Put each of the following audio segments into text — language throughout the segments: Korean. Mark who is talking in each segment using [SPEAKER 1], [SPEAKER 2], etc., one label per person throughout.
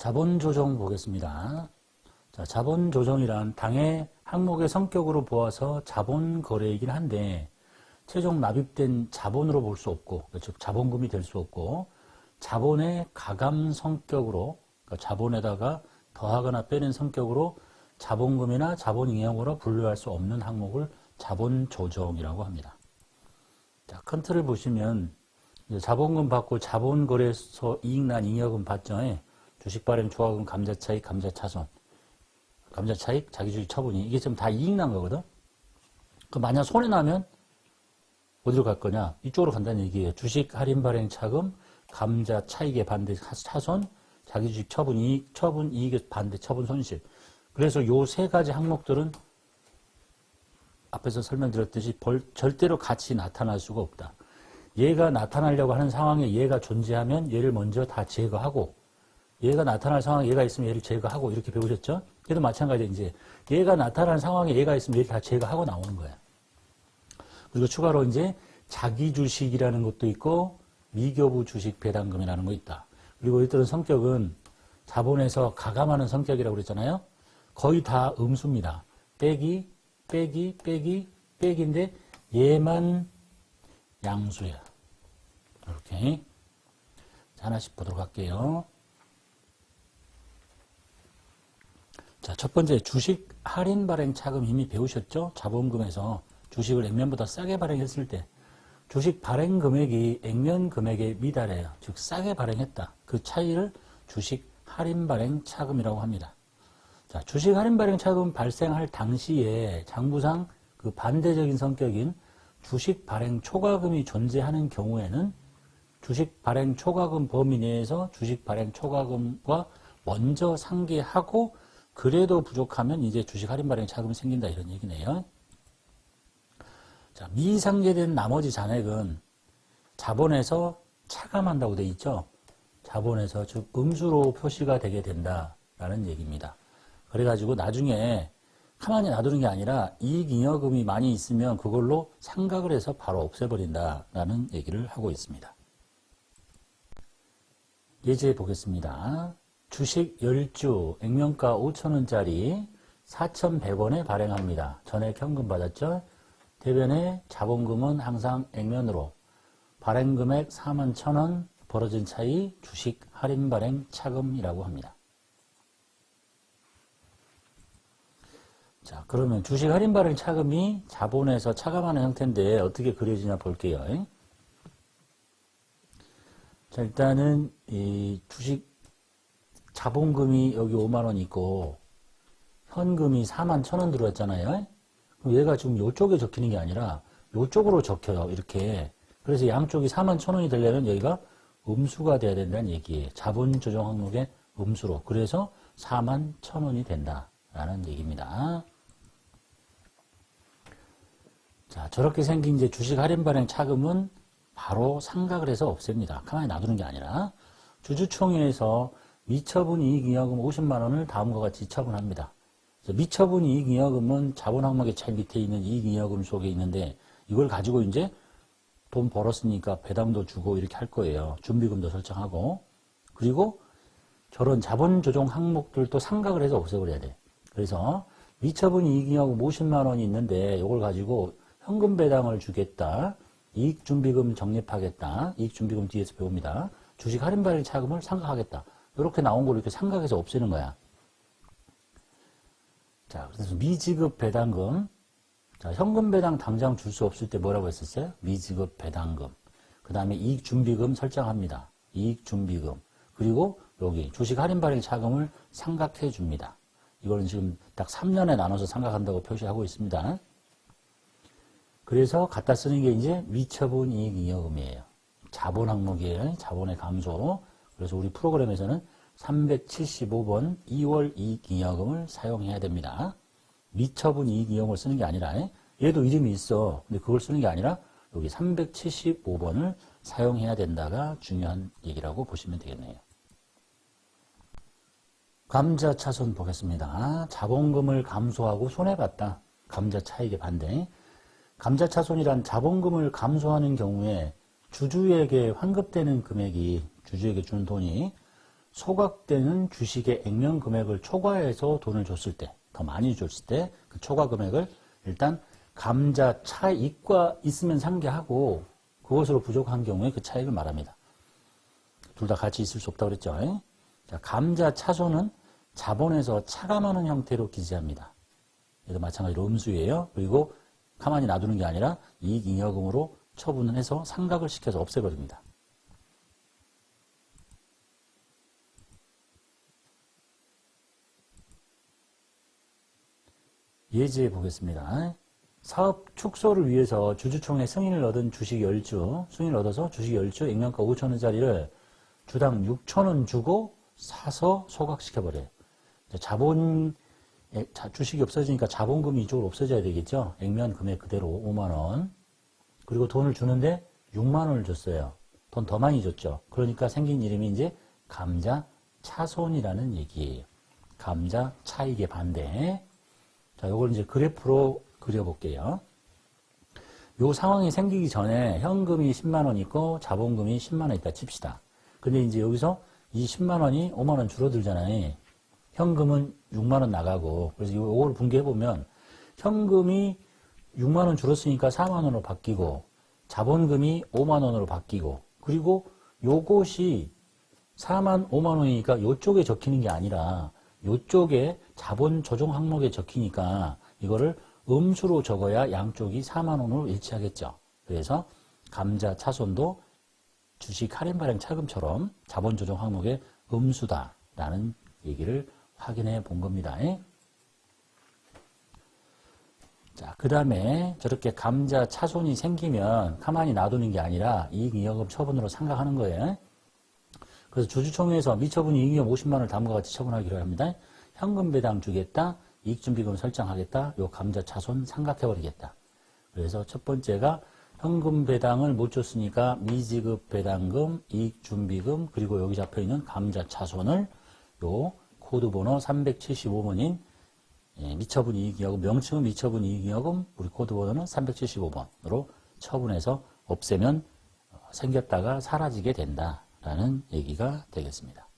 [SPEAKER 1] 자본 조정 보겠습니다. 자, 자본 조정이란 당의 항목의 성격으로 보아서 자본 거래이긴 한데 최종 납입된 자본으로 볼 수 없고 즉 자본금이 될 수 없고 자본의 가감 성격으로 그러니까 자본에다가 더하거나 빼는 성격으로 자본금이나 자본잉여으로 분류할 수 없는 항목을 자본 조정이라고 합니다. 자, 큰 틀을 보시면 자본금 받고 자본거래소 이익난 잉여금 받죠. 예. 주식 발행 초과금 감자 차익 감자 차손 감자 차익 자기주식 처분이 이게 지금 다 이익 난 거거든. 그 만약 손해 나면 어디로 갈 거냐? 이쪽으로 간다는 얘기예요. 주식 할인 발행 차금 감자 차익의 반대 차손 자기주식 처분 이익 처분 이익의 반대 처분 손실. 그래서 요 세 가지 항목들은 앞에서 설명드렸듯이 벌, 절대로 같이 나타날 수가 없다. 얘가 나타나려고 하는 상황에 얘가 존재하면 얘를 먼저 다 제거하고 얘가 나타날 상황에 얘가 있으면 얘를 제거하고 이렇게 배우셨죠? 얘도 마찬가지로 이제 얘가 나타나는 상황에 얘가 있으면 얘를 다 제거하고 나오는 거야. 그리고 추가로 이제 자기 주식이라는 것도 있고 미교부 주식 배당금이라는 거 있다. 그리고 이들은 성격은 자본에서 가감하는 성격이라고 그랬잖아요. 거의 다 음수입니다. 빼기, 빼기, 빼기, 빼기인데 얘만 양수야. 이렇게. 자, 하나씩 보도록 할게요. 자, 첫 번째 주식 할인 발행 차금 이미 배우셨죠? 자본금에서 주식을 액면보다 싸게 발행했을 때 주식 발행 금액이 액면 금액에 미달해요. 즉 싸게 발행했다. 그 차이를 주식 할인 발행 차금이라고 합니다. 자, 주식 할인 발행 차금 발생할 당시에 장부상 그 반대적인 성격인 주식 발행 초과금이 존재하는 경우에는 주식 발행 초과금 범위 내에서 주식 발행 초과금과 먼저 상계하고 그래도 부족하면 이제 주식 할인 발행 차금이 생긴다 이런 얘기네요. 자, 미상계된 나머지 잔액은 자본에서 차감한다고 돼 있죠. 자본에서 즉 음수로 표시가 되게 된다라는 얘기입니다. 그래가지고 나중에 가만히 놔두는 게 아니라 이익잉여금이 많이 있으면 그걸로 상각을 해서 바로 없애버린다라는 얘기를 하고 있습니다. 예제 보겠습니다. 주식 10주 액면가 5천원짜리 4,100원에 발행합니다. 전액 현금 받았죠? 대변의 자본금은 항상 액면으로 발행금액 4만 1천원 벌어진 차이 주식 할인 발행 차금이라고 합니다. 자, 그러면 주식 할인 발행 차금이 자본에서 차감하는 형태인데 어떻게 그려지냐 볼게요. 자, 일단은 이 주식 자본금이 여기 5만 원 있고 현금이 4만 1천 원 들어왔잖아요. 그럼 얘가 지금 이쪽에 적히는 게 아니라 이쪽으로 적혀요. 이렇게. 그래서 양쪽이 4만 1천 원이 되려면 여기가 음수가 돼야 된다는 얘기예요. 자본 조정 항목의 음수로. 그래서 4만 1천 원이 된다라는 얘기입니다. 자, 저렇게 생긴 이제 주식 할인 발행 차금은 바로 상각을 해서 없앱니다. 가만히 놔두는 게 아니라 주주총회에서 미처분 이익잉여금 50만 원을 다음과 같이 처분합니다. 미처분 이익잉여금은 자본 항목의 제일 밑에 있는 이익잉여금 속에 있는데 이걸 가지고 이제 돈 벌었으니까 배당도 주고 이렇게 할 거예요. 준비금도 설정하고 그리고 저런 자본 조정 항목들도 상각을 해서 없애버려야 돼. 그래서 미처분 이익잉여금 50만 원이 있는데 이걸 가지고 현금 배당을 주겠다. 이익준비금 적립하겠다. 이익준비금 뒤에서 배웁니다. 주식 할인 발행 차금을 상각하겠다. 이렇게 나온 걸 이렇게 삼각해서 없애는 거야. 자, 그래서 미지급 배당금. 자, 현금 배당 당장 줄 수 없을 때 뭐라고 했었어요? 미지급 배당금. 그 다음에 이익 준비금 설정합니다. 이익 준비금. 그리고 여기 주식 할인 발행 차금을 삼각해 줍니다. 이거는 지금 딱 3년에 나눠서 삼각한다고 표시하고 있습니다. 그래서 갖다 쓰는 게 이제 미처분 이익 잉여금이에요. 자본 항목이에요. 자본의 감소. 그래서 우리 프로그램에서는 375번 2월 이익잉여금을 사용해야 됩니다. 미처분 이익잉여금을 쓰는 게 아니라 얘도 이름이 있어. 근데 그걸 쓰는 게 아니라 여기 375번을 사용해야 된다가 중요한 얘기라고 보시면 되겠네요. 감자 차손 보겠습니다. 자본금을 감소하고 손해봤다. 감자 차익의 반대. 감자 차손이란 자본금을 감소하는 경우에 주주에게 환급되는 금액이 주주에게 주는 돈이 소각되는 주식의 액면 금액을 초과해서 돈을 줬을 때, 더 많이 줬을 때, 그 초과 금액을 일단 감자 차익과 있으면 상계하고 그것으로 부족한 경우에 그 차익을 말합니다. 둘 다 같이 있을 수 없다고 그랬죠. 자, 감자 차손은 자본에서 차감하는 형태로 기재합니다. 얘도 마찬가지로 음수예요. 그리고 가만히 놔두는 게 아니라 이익 잉여금으로 처분을 해서 상각을 시켜서 없애버립니다. 예제 보겠습니다. 사업 축소를 위해서 주주총회 승인을 얻은 주식 10주, 승인을 얻어서 주식 10주 액면가 5천원짜리를 주당 6천원 주고 사서 소각시켜버려요. 자본, 주식이 없어지니까 자본금이 이쪽으로 없어져야 되겠죠. 액면 금액 그대로 5만원. 그리고 돈을 주는데 6만원을 줬어요. 돈 더 많이 줬죠. 그러니까 생긴 이름이 이제 감자 차손이라는 얘기예요. 감자 차익의 반대. 자, 요걸 이제 그래프로 그려볼게요. 요 상황이 생기기 전에 현금이 10만 원 있고 자본금이 10만 원 있다 칩시다. 근데 이제 여기서 이 10만 원이 5만 원 줄어들잖아요. 현금은 6만 원 나가고, 그래서 요거를 분개해 보면, 현금이 6만 원 줄었으니까 4만 원으로 바뀌고, 자본금이 5만 원으로 바뀌고, 그리고 요것이 4만 5만 원이니까 요쪽에 적히는 게 아니라, 요쪽에 자본 조정 항목에 적히니까, 이거를 음수로 적어야 양쪽이 4만원으로 일치하겠죠. 그래서 감자 차손도 주식 할인 발행 차금처럼 자본 조정 항목의 음수다라는 얘기를 확인해 본 겁니다. 자, 그 다음에 저렇게 감자 차손이 생기면 가만히 놔두는 게 아니라 이익이익금 처분으로 상각하는 거예요. 그래서 주주총회에서 미처분 이익이익 50만 원을 다음과 같이 처분하기로 합니다. 현금 배당 주겠다. 이익준비금 설정하겠다. 요 감자 차손 상각해버리겠다. 그래서 첫 번째가 현금 배당을 못 줬으니까 미지급 배당금, 이익준비금, 그리고 여기 잡혀있는 감자 차손을 요 코드번호 375번인 예, 미처분 이익이익금, 명칭은 미처분 이익이익금, 우리 코드번호는 375번으로 처분해서 없애면 생겼다가 사라지게 된다 라는 얘기가 되겠습니다.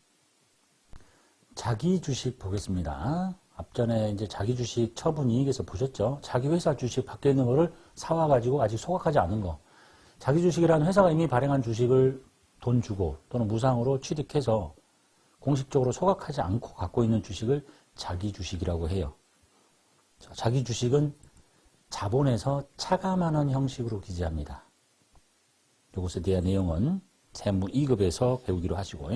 [SPEAKER 1] 자기 주식 보겠습니다. 앞전에 이제 자기 주식 처분 이익에서 보셨죠? 자기 회사 주식 밖에 있는 거를 사와 가지고 아직 소각하지 않은 거. 자기 주식이라는 회사가 이미 발행한 주식을 돈 주고 또는 무상으로 취득해서 공식적으로 소각하지 않고 갖고 있는 주식을 자기 주식이라고 해요. 자기 주식은 자본에서 차감하는 형식으로 기재합니다. 이것에 대한 내용은 세무 2급에서 배우기로 하시고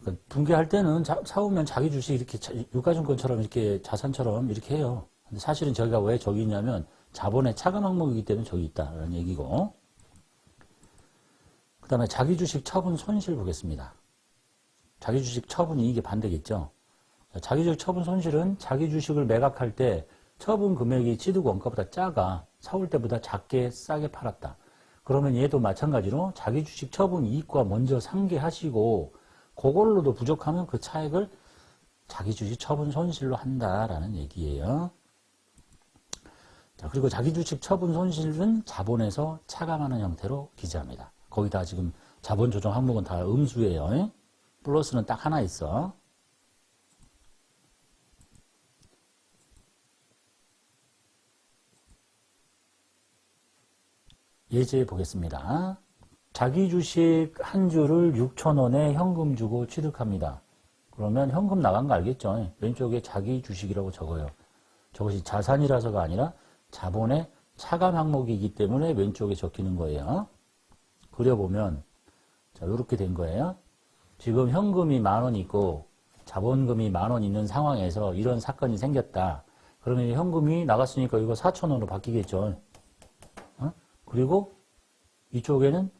[SPEAKER 1] 그러니까 분개할 때는 자, 사오면 자기 주식 이렇게 유가증권처럼 이렇게 자산처럼 이렇게 해요. 근데 사실은 저희가 왜 저기 있냐면 자본의 차감 항목이기 때문에 저기 있다라는 얘기고. 그 다음에 자기 주식 처분 손실 보겠습니다. 자기 주식 처분 이익의 반대겠죠. 자기 주식 처분 손실은 자기 주식을 매각할 때 처분 금액이 취득 원가보다 작아 사올 때보다 작게 싸게 팔았다. 그러면 얘도 마찬가지로 자기 주식 처분 이익과 먼저 상계하시고 그걸로도 부족하면 그 차액을 자기 주식 처분 손실로 한다라는 얘기예요. 자, 그리고 자기 주식 처분 손실은 자본에서 차감하는 형태로 기재합니다. 거기다 지금 자본 조정 항목은 다 음수예요. 플러스는 딱 하나 있어. 예제 보겠습니다. 자기 주식 한 주를 6천원에 현금 주고 취득합니다. 그러면 현금 나간 거 알겠죠? 왼쪽에 자기 주식이라고 적어요. 저것이 자산이라서가 아니라 자본의 차감 항목이기 때문에 왼쪽에 적히는 거예요. 그려보면 자 이렇게 된 거예요. 지금 현금이 만 원 있고 자본금이 만 원 있는 상황에서 이런 사건이 생겼다. 그러면 현금이 나갔으니까 이거 4천 원으로 바뀌겠죠. 어? 그리고 이쪽에는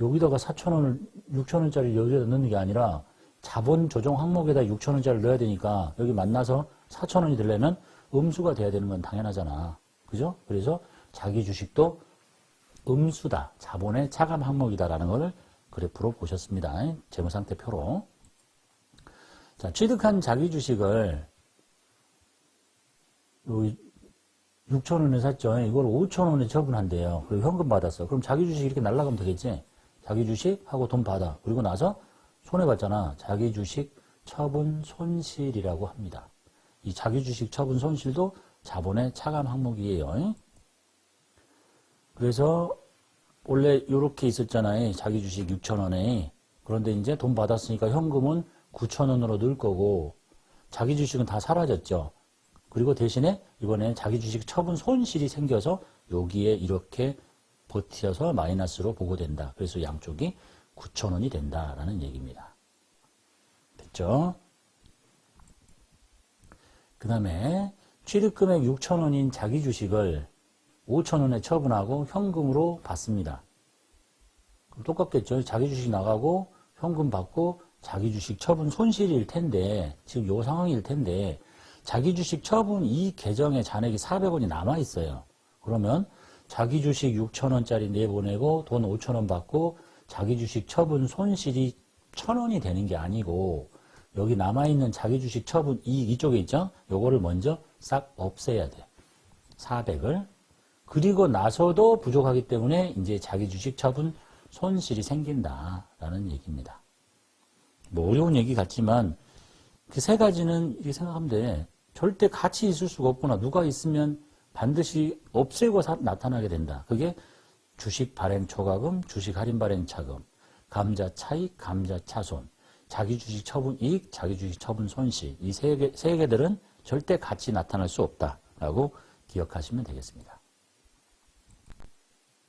[SPEAKER 1] 여기다가 4천원을 6천원짜리 여기다 넣는 게 아니라 자본 조정 항목에다 6천원짜리 넣어야 되니까 여기 만나서 4천원이 되려면 음수가 돼야 되는 건 당연하잖아. 그죠? 그래서 자기 주식도 음수다. 자본의 차감 항목이다라는 걸 그래프로 보셨습니다. 재무상태표로. 자, 취득한 자기 주식을 6천 원에 샀죠. 이걸 5천 원에 처분한대요. 그리고 현금 받았어. 그럼 자기 주식 이렇게 날라가면 되겠지? 자기 주식 하고 돈 받아. 그리고 나서 손해 봤잖아. 자기 주식 처분 손실이라고 합니다. 이 자기 주식 처분 손실도 자본의 차감 항목이에요. 그래서 원래 이렇게 있었잖아요. 자기 주식 6천 원에. 그런데 이제 돈 받았으니까 현금은 9천 원으로 늘 거고 자기 주식은 다 사라졌죠. 그리고 대신에 이번에 자기 주식 처분 손실이 생겨서 여기에 이렇게 버티어서 마이너스로 보고된다. 그래서 양쪽이 9천원이 된다라는 얘기입니다. 됐죠? 그 다음에 취득금액 6천원인 자기 주식을 5천원에 처분하고 현금으로 받습니다. 똑같겠죠. 자기 주식 나가고 현금 받고 자기 주식 처분 손실일 텐데 지금 요 상황일 텐데 자기 주식 처분 이 계정에 잔액이 400원이 남아 있어요. 그러면 자기 주식 6천원짜리 내보내고 돈 5천원 받고 자기 주식 처분 손실이 1,000원이 되는 게 아니고 여기 남아있는 자기 주식 처분 이익 이쪽에 있죠? 요거를 먼저 싹 없애야 돼. 400을. 그리고 나서도 부족하기 때문에 이제 자기 주식 처분 손실이 생긴다라는 얘기입니다. 뭐 어려운 얘기 같지만 그 세 가지는 이렇게 생각하면 돼. 절대 같이 있을 수가 없구나. 누가 있으면 반드시 없애고 사- 나타나게 된다. 그게 주식 발행 초과금, 주식 할인 발행 차금, 감자 차익, 감자 차손, 자기 주식 처분 이익, 자기 주식 처분 손실. 이 세 개, 세 개들은 절대 같이 나타날 수 없다라고 기억하시면 되겠습니다.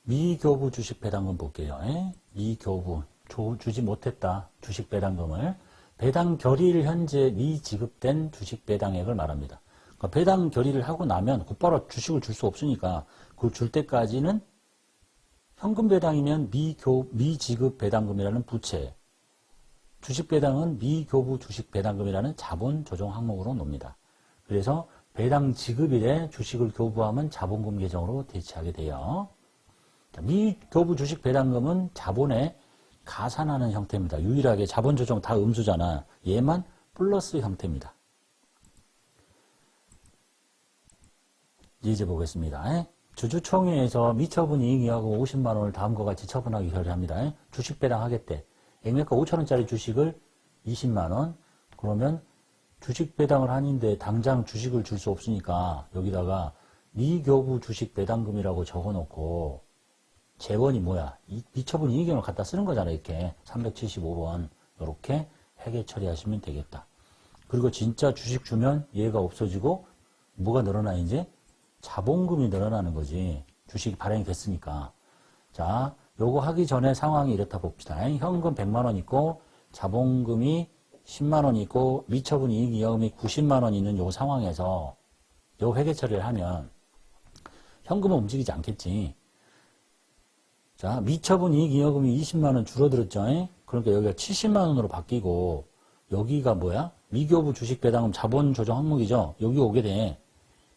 [SPEAKER 1] 미교부 주식 배당금 볼게요. 예? 미교부 조- 주지 못했다 주식 배당금을 배당 결의일 현재 미지급된 주식 배당액을 말합니다. 그러니까 배당 결의를 하고 나면 곧바로 주식을 줄 수 없으니까 그걸 줄 때까지는 현금 배당이면 미교 미지급 배당금이라는 부채, 주식 배당은 미교부 주식 배당금이라는 자본 조정 항목으로 놉니다. 그래서 배당 지급일에 주식을 교부하면 자본금 계정으로 대체하게 돼요. 자, 미교부 주식 배당금은 자본에 가산하는 형태입니다. 유일하게 자본 조정 다 음수잖아. 얘만 플러스 형태입니다. 이제 보겠습니다. 주주총회에서 미처분 이익이하고 50만 원을 다음과 같이 처분하기 결의합니다. 주식 배당하겠대. 액면가 5천 원짜리 주식을 20만 원. 그러면 주식 배당을 하는데 당장 주식을 줄 수 없으니까 여기다가 미교부 주식 배당금이라고 적어놓고 재원이 뭐야? 이 미처분 이익을 갖다 쓰는 거잖아, 이렇게. 375원. 이렇게 회계 처리하시면 되겠다. 그리고 진짜 주식 주면 얘가 없어지고 뭐가 늘어나, 이제? 자본금이 늘어나는 거지. 주식이 발행이 됐으니까. 자, 요거 하기 전에 상황이 이렇다 봅시다. 현금 100만원 있고, 자본금이 10만원 있고, 미처분 이익 이여금이 90만원 있는 요 상황에서 요 회계 처리를 하면 현금은 움직이지 않겠지. 자, 미처분 이익 이여금이 20만원 줄어들었죠. 에? 그러니까 여기가 70만원으로 바뀌고, 여기가 뭐야? 미교부 주식 배당금 자본 조정 항목이죠. 여기 오게 돼.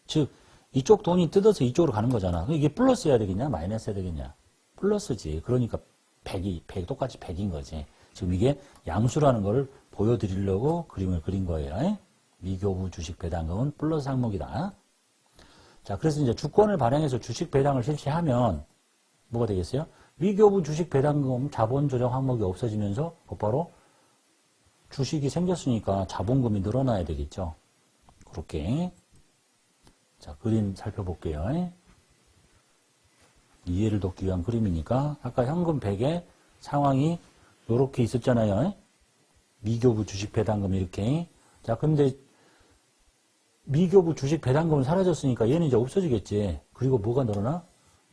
[SPEAKER 1] 즉, 이쪽 돈이 뜯어서 이쪽으로 가는 거잖아. 이게 플러스 해야 되겠냐? 마이너스 해야 되겠냐? 플러스지. 그러니까 100이, 100, 똑같이 100인 거지. 지금 이게 양수라는 걸 보여드리려고 그림을 그린 거예요. 에? 미교부 주식 배당금은 플러스 항목이다. 자, 그래서 이제 주권을 발행해서 주식 배당을 실시하면 뭐가 되겠어요? 미교부 주식 배당금 자본 조정 항목이 없어지면서 곧바로 주식이 생겼으니까 자본금이 늘어나야 되겠죠. 그렇게. 자, 그림 살펴볼게요. 이해를 돕기 위한 그림이니까 아까 현금 100에 상황이 이렇게 있었잖아요. 미교부 주식 배당금 이렇게. 자, 근데 미교부 주식 배당금은 사라졌으니까 얘는 이제 없어지겠지. 그리고 뭐가 늘어나?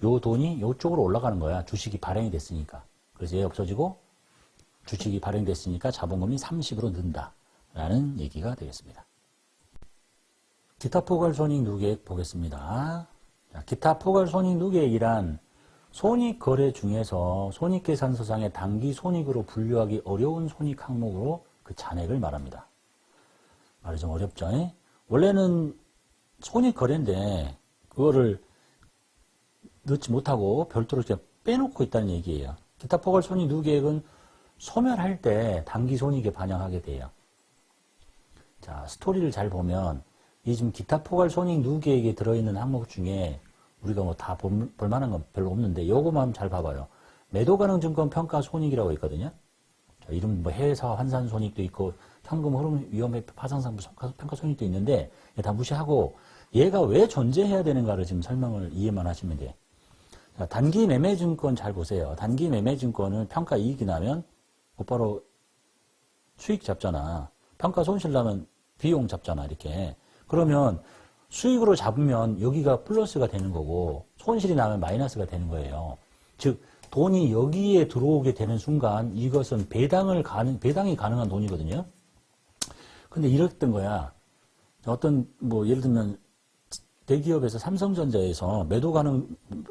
[SPEAKER 1] 요 돈이 요쪽으로 올라가는 거야. 주식이 발행이 됐으니까. 그래서 얘 없어지고 주식이 발행됐으니까 자본금이 30으로 는다. 라는 얘기가 되겠습니다. 기타 포괄 손익 누계액 보겠습니다. 자, 기타 포괄 손익 누계액이란 손익 거래 중에서 손익계산서상의 단기 손익으로 분류하기 어려운 손익 항목으로 그 잔액을 말합니다. 말이 좀 어렵죠? 에? 원래는 손익 거래인데 그거를 넣지 못하고 별도로 이렇게 빼놓고 있다는 얘기예요. 기타 포괄 손익 누계액은 소멸할 때 단기 손익에 반영하게 돼요. 자, 스토리를 잘 보면 이 지금 기타 포괄 손익 누계액에 들어있는 항목 중에 우리가 뭐 다 볼만한 건 별로 없는데 요거만 잘 봐봐요. 매도 가능 증권 평가 손익이라고 있거든요. 자, 이름 뭐 해외사 환산 손익도 있고 현금 흐름 위험의 파상상부 평가 손익도 있는데 다 무시하고 얘가 왜 존재해야 되는가를 지금 설명을 이해만 하시면 돼요. 자, 단기 매매 증권 잘 보세요. 단기 매매 증권은 평가 이익이 나면 곧바로 수익 잡잖아. 평가 손실 나면 비용 잡잖아. 이렇게. 그러면 수익으로 잡으면 여기가 플러스가 되는 거고 손실이 나면 마이너스가 되는 거예요. 즉 돈이 여기에 들어오게 되는 순간 이것은 배당을 가능 배당이 가능한 돈이거든요. 근데 이랬던 거야. 어떤 뭐 예를 들면 대기업에서 삼성전자에서 매도 가능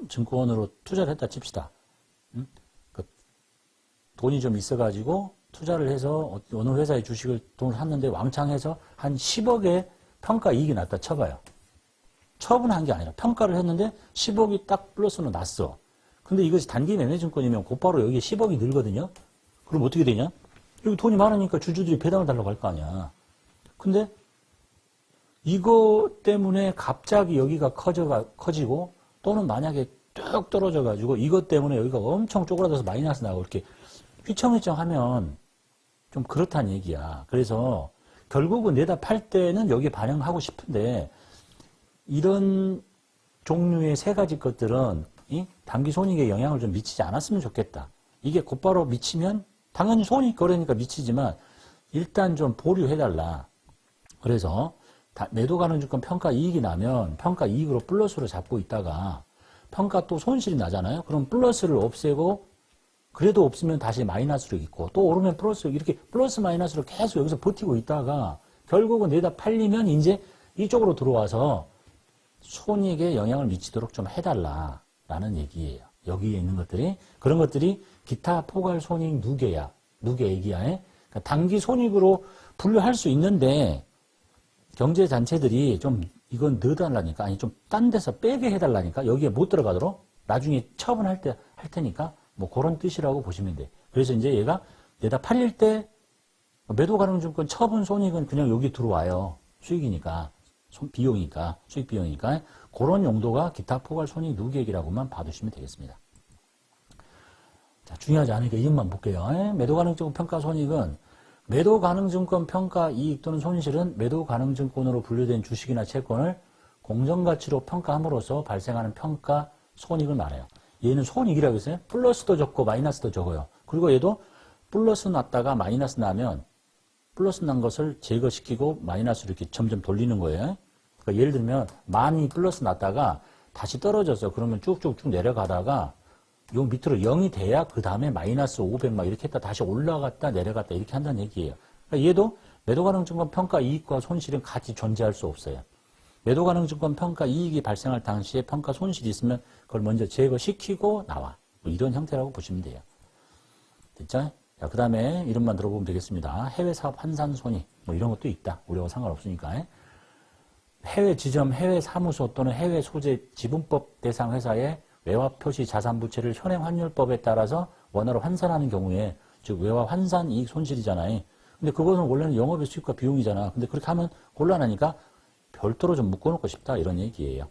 [SPEAKER 1] 증권으로 투자를 했다 칩시다. 응? 그 돈이 좀 있어가지고 투자를 해서 어느 회사의 주식을 돈을 샀는데 왕창 해서 한 10억의 평가 이익이 났다 쳐봐요. 처분한 게 아니라 평가를 했는데 10억이 딱 플러스로 났어. 근데 이것이 단기 매매 증권이면 곧바로 여기에 10억이 늘거든요. 그럼 어떻게 되냐? 여기 돈이 많으니까 주주들이 배당을 달라고 할 거 아니야. 근데 이거 때문에 갑자기 여기가 커져가, 커지고 또는 만약에 뚝 떨어져 가지고 이것 때문에 여기가 엄청 쪼그라들어서 마이너스 나고 이렇게 휘청휘청 하면 좀 그렇다는 얘기야. 그래서 결국은 내다 팔 때는 여기에 반영하고 싶은데 이런 종류의 세 가지 것들은 이 단기 손익에 영향을 좀 미치지 않았으면 좋겠다. 이게 곧바로 미치면 당연히 손익 거래니까 미치지만 일단 좀 보류해달라. 그래서 매도 가능 증권 평가 이익이 나면 평가 이익으로 플러스로 잡고 있다가 평가 또 손실이 나잖아요. 그럼 플러스를 없애고 그래도 없으면 다시 마이너스로 있고 또 오르면 플러스 이렇게 플러스 마이너스로 계속 여기서 버티고 있다가 결국은 내다 팔리면 이제 이쪽으로 들어와서 손익에 영향을 미치도록 좀 해달라라는 얘기예요. 여기에 있는 것들이 그런 것들이 기타 포괄 손익 누계야 누계 얘기야에 그러니까 단기 손익으로 분류할 수 있는데 경제 단체들이 좀 이건 넣어달라니까 아니 좀 딴 데서 빼게 해달라니까 여기에 못 들어가도록 나중에 처분할 때 할 테니까 뭐 그런 뜻이라고 보시면 돼. 그래서 이제 얘가 내다 팔릴 때 매도 가능 증권 처분 손익은 그냥 여기 들어와요. 수익이니까 비용이니까 수익 비용이니까 그런 용도가 기타 포괄 손익 누계액이라고만 봐두시면 되겠습니다. 자 중요하지 않으니까 이것만 볼게요. 매도 가능 증권 평가 손익은 매도 가능 증권 평가 이익 또는 손실은 매도 가능 증권으로 분류된 주식이나 채권을 공정가치로 평가함으로써 발생하는 평가 손익을 말해요. 얘는 손익이라고 했어요. 플러스도 적고 마이너스도 적어요. 그리고 얘도 플러스 났다가 마이너스 나면 플러스 난 것을 제거시키고 마이너스로 이렇게 점점 돌리는 거예요. 그러니까 예를 들면 많이 플러스 났다가 다시 떨어져서 그러면 쭉쭉쭉 내려가다가 요 밑으로 0이 돼야 그 다음에 마이너스 500 막 이렇게 했다 다시 올라갔다 내려갔다 이렇게 한다는 얘기예요. 그러니까 얘도 매도 가능 증권 평가 이익과 손실은 같이 존재할 수 없어요. 매도 가능 증권 평가 이익이 발생할 당시에 평가 손실이 있으면 그걸 먼저 제거시키고 나와. 뭐 이런 형태라고 보시면 돼요. 됐죠? 자, 그 다음에 이름만 들어보면 되겠습니다. 해외 사업 환산 손익. 뭐 이런 것도 있다. 우리하고 상관없으니까. 해외 지점, 해외 사무소 또는 해외 소재 지분법 대상 회사의 외화 표시 자산 부채를 현행 환율법에 따라서 원화로 환산하는 경우에 즉 외화 환산 이익 손실이잖아요. 근데 그것은 원래는 영업의 수익과 비용이잖아. 근데 그렇게 하면 곤란하니까 별도로 좀 묶어놓고 싶다 이런 얘기예요.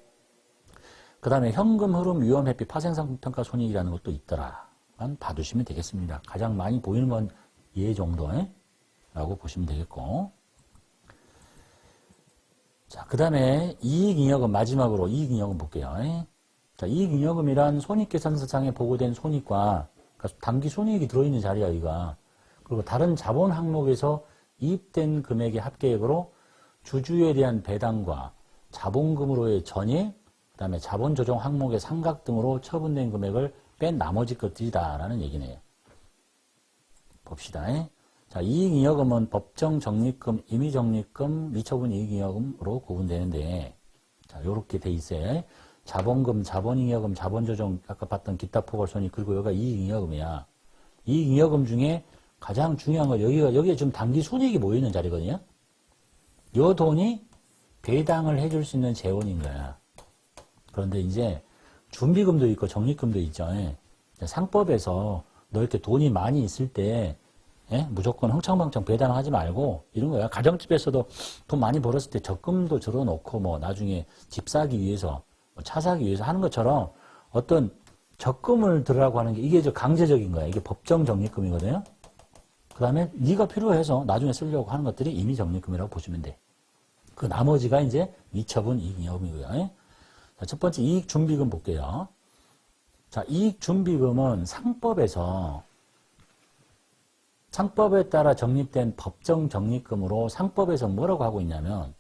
[SPEAKER 1] 그 다음에 현금 흐름 위험 회피 파생상품 평가 손익이라는 것도 있더라만 봐두시면 되겠습니다. 가장 많이 보이는 건예 정도라고 보시면 되겠고 자, 그 다음에 이익잉여금 마지막으로 이익잉여금 볼게요. 자, 이익잉여금이란 손익계산서상에 보고된 손익과 그러니까 단기 손익이 들어있는 자리야, 이가. 그리고 다른 자본 항목에서 이입된 금액의 합계액으로 주주에 대한 배당과 자본금으로의 전입, 그 다음에 자본조정 항목의 상각 등으로 처분된 금액을 뺀 나머지 것들이다라는 얘기네요. 봅시다. 자, 이익잉여금은 법정 적립금, 임의적립금, 미처분 이익잉여금으로 구분되는데, 자, 요렇게 돼 있어요. 자본금, 자본잉여금, 자본조정, 아까 봤던 기타 포괄손익, 그리고 여기가 이익잉여금이야. 이익잉여금 중에 가장 중요한 거, 여기가, 여기에 지금 단기 순이익이 모여있는 자리거든요. 요 돈이 배당을 해줄 수 있는 재원인 거야. 그런데 이제 준비금도 있고 적립금도 있죠. 상법에서 너 이렇게 돈이 많이 있을 때 예? 무조건 흥청망청 배당하지 말고 이런 거야. 가정집에서도 돈 많이 벌었을 때 적금도 들어놓고 뭐 나중에 집 사기 위해서 뭐 차 사기 위해서 하는 것처럼 어떤 적금을 들으라고 하는 게 이게 저 강제적인 거야. 이게 법정 적립금이거든요. 그 다음에 네가 필요해서 나중에 쓰려고 하는 것들이 임의 적립금이라고 보시면 돼. 그 나머지가 이제 미처분 이익잉여금이고요. 자, 첫 번째 이익 준비금 볼게요. 자, 이익 준비금은 상법에서 상법에 따라 적립된 법정 적립금으로 상법에서 뭐라고 하고 있냐면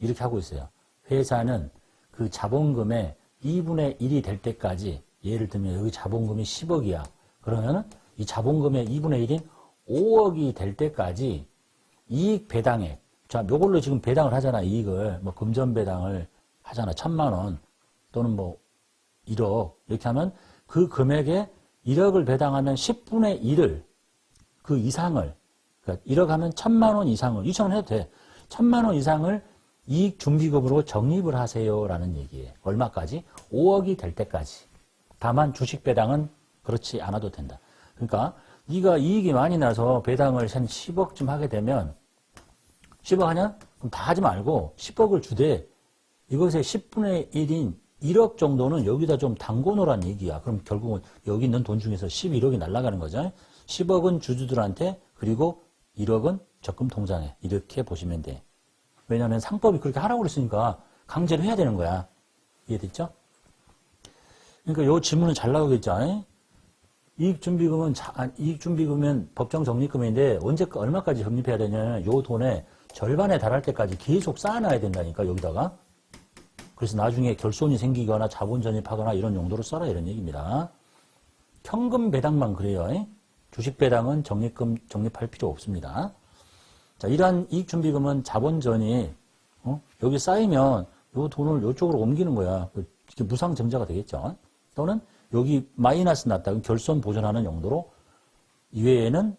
[SPEAKER 1] 이렇게 하고 있어요. 회사는 그 자본금의 2분의 1이 될 때까지 예를 들면 여기 자본금이 10억이야. 그러면은 이 자본금의 2분의 1인 5억이 될 때까지 이익 배당액. 자, 요걸로 지금 배당을 하잖아. 이익을. 뭐 금전 배당을 하잖아. 천만 원 또는 뭐 1억 이렇게 하면 그 금액에 1억을 배당하면 10분의 1을 그 이상을 그러니까 1억 하면 천만 원 이상을 2천 원 해도 돼. 천만 원 이상을 이익 준비금으로 적립을 하세요라는 얘기예요. 얼마까지? 5억이 될 때까지. 다만 주식 배당은 그렇지 않아도 된다. 그러니까 네가 이익이 많이 나서 배당을 한 10억쯤 하게 되면 10억 하냐? 그럼 다 하지 말고 10억을 주되 이것의 10분의 1인 1억 정도는 여기다 좀 담궈 놓으란 얘기야. 그럼 결국은 여기 있는 돈 중에서 11억이 날아가는 거죠. 10억은 주주들한테 그리고 1억은 적금 통장에 이렇게 보시면 돼. 왜냐하면 상법이 그렇게 하라고 그랬으니까 강제로 해야 되는 거야. 이해됐죠? 그러니까 요 질문은 잘 나오겠죠. 이익준비금은 이익준비금은 법정 적립금인데 언제 얼마까지 적립해야 되냐면 요 돈의 절반에 달할 때까지 계속 쌓아놔야 된다니까 여기다가. 그래서 나중에 결손이 생기거나 자본 전입하거나 이런 용도로 써라 이런 얘기입니다. 현금 배당만 그래요. 주식 배당은 적립금 적립할 필요 없습니다. 자, 이러한 이익준비금은 자본 전입 어? 여기 쌓이면 요 돈을 요쪽으로 옮기는 거야. 그 무상증자가 되겠죠. 또는 여기 마이너스 났다. 결손 보전하는 용도로 이외에는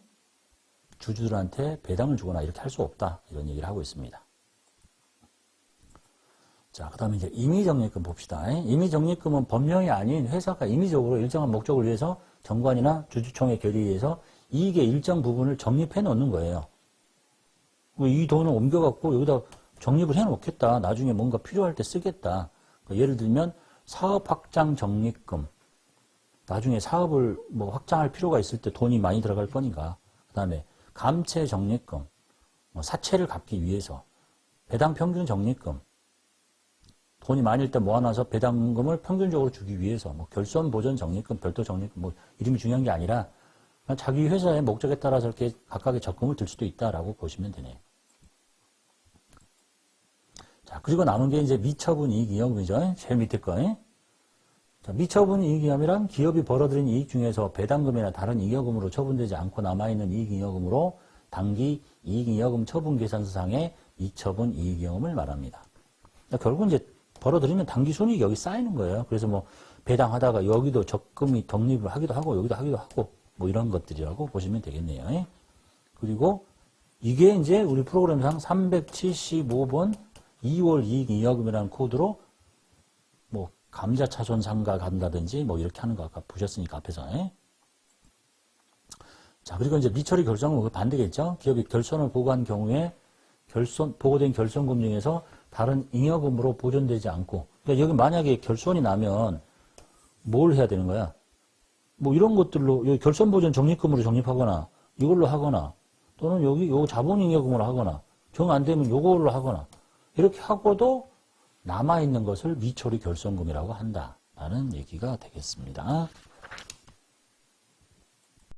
[SPEAKER 1] 주주들한테 배당을 주거나 이렇게 할 수 없다. 이런 얘기를 하고 있습니다. 자, 그 다음에 이제 임의적립금 봅시다. 임의적립금은 법령이 아닌 회사가 임의적으로 일정한 목적을 위해서 정관이나 주주총회 결의에 의해서 이익의 일정 부분을 적립해 놓는 거예요. 이 돈을 옮겨갖고 여기다 적립을 해 놓겠다. 나중에 뭔가 필요할 때 쓰겠다. 그러니까 예를 들면 사업 확장 적립금. 나중에 사업을 뭐 확장할 필요가 있을 때 돈이 많이 들어갈 거니까. 그 다음에 감채 적립금. 뭐 사채를 갚기 위해서. 배당 평균 적립금. 돈이 많을 때 모아놔서 배당금을 평균적으로 주기 위해서. 뭐 결손 보전 적립금, 별도 적립금. 뭐 이름이 중요한 게 아니라 자기 회사의 목적에 따라서 이렇게 각각의 적금을 들 수도 있다라고 보시면 되네요. 자, 그리고 남은 게 이제 미처분 이익이익이죠. 제일 밑에 거. 자, 미처분 이익이익이란 기업이 벌어들인 이익 중에서 배당금이나 다른 이익금으로 처분되지 않고 남아있는 이익이익금으로 당기 이익이익금 처분 계산서상의 미처분 이익이익금을 말합니다. 그러니까 결국은 이제 벌어들이면 당기 손익이 여기 쌓이는 거예요. 그래서 뭐 배당하다가 여기도 적금이 적립을 하기도 하고 여기도 하기도 하고 뭐 이런 것들이라고 보시면 되겠네요. 그리고 이게 이제 우리 프로그램상 375번 2월 이익 이여금이라는 코드로 뭐 감자차손 상가 간다든지 뭐 이렇게 하는 거 아까 보셨으니까 앞에서. 예? 자, 그리고 이제 미처리 결정은 그 반대겠죠. 기업이 결손을 보고한 경우에 결손, 보고된 결손금 중에서 다른 잉여금으로 보존되지 않고, 그러니까 여기 만약에 결손이 나면 뭘 해야 되는 거야? 뭐 이런 것들로, 여기 결손보전 적립금으로 적립하거나, 이걸로 하거나, 또는 여기 요 자본잉여금으로 하거나, 정 안 되면 요걸로 하거나, 이렇게 하고도 남아있는 것을 미처리 결손금이라고 한다라는 얘기가 되겠습니다.